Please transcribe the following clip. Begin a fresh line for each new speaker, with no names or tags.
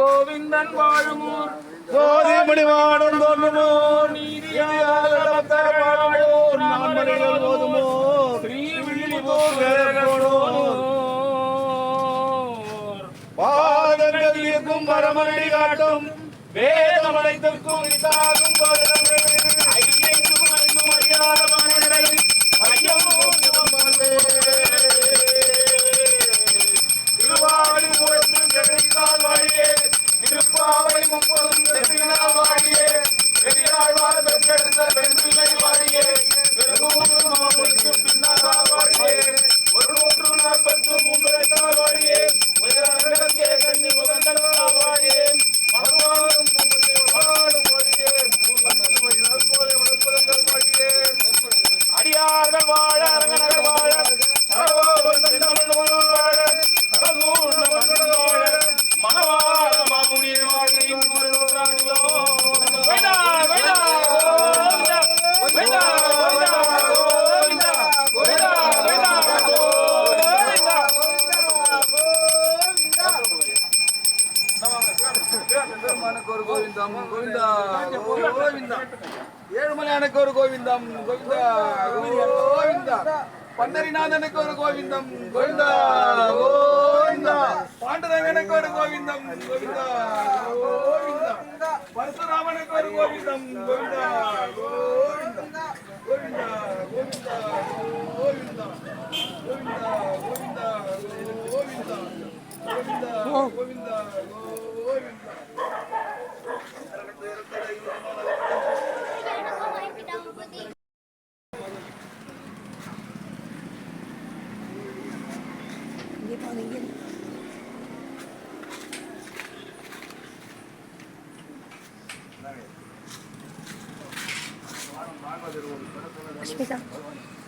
கோவிந்தன் வாழுமூர்
சோதி முடிவாடும் தோன்றுமோ நீதியால் பக்தர்களாயோர் நான்மறைகள் போதுமோ
ஸ்ரீ விழி போர்
பாதங்கள் இருக்கும் பரமனை ஆவணி முப்பதும் செப்பினால் வாடியே. பெரியாழ்வார் பெற்றெடுத்த பெண் பிள்ளை வாடியே. பெருமூன்று மாமணிக்கு பின்னாலா வாடியே. ஒரு நூற்று நாற்பத்து மூன்று வாடியே. உயரங்கே கண்ணி உகந்தா வாடியே. மகவானும்
அடியார்கள் வாழ அரங்கன
பெருமானுக்கு ஒரு கோவிந்தம் கோவிந்தா கோவிந்தா. ஏழுமலையானுக்கு ஒரு கோவிந்தம் கோவிந்தா கோவிந்தா பண்டரிநாதனுக்கு ஒரு கோவிந்தம் கோவிந்தா கோவிந்தா. பாண்டரங்கனுக்கு ஒரு கோவிந்தம் கோவிந்தா கோவிந்தா. பரசுராமனுக்கு ஒரு கோவிந்தம் கோவிந்தா கோவிந்தா. கோவிந்தா கோவிந்தா 하는 게
맛있습니다.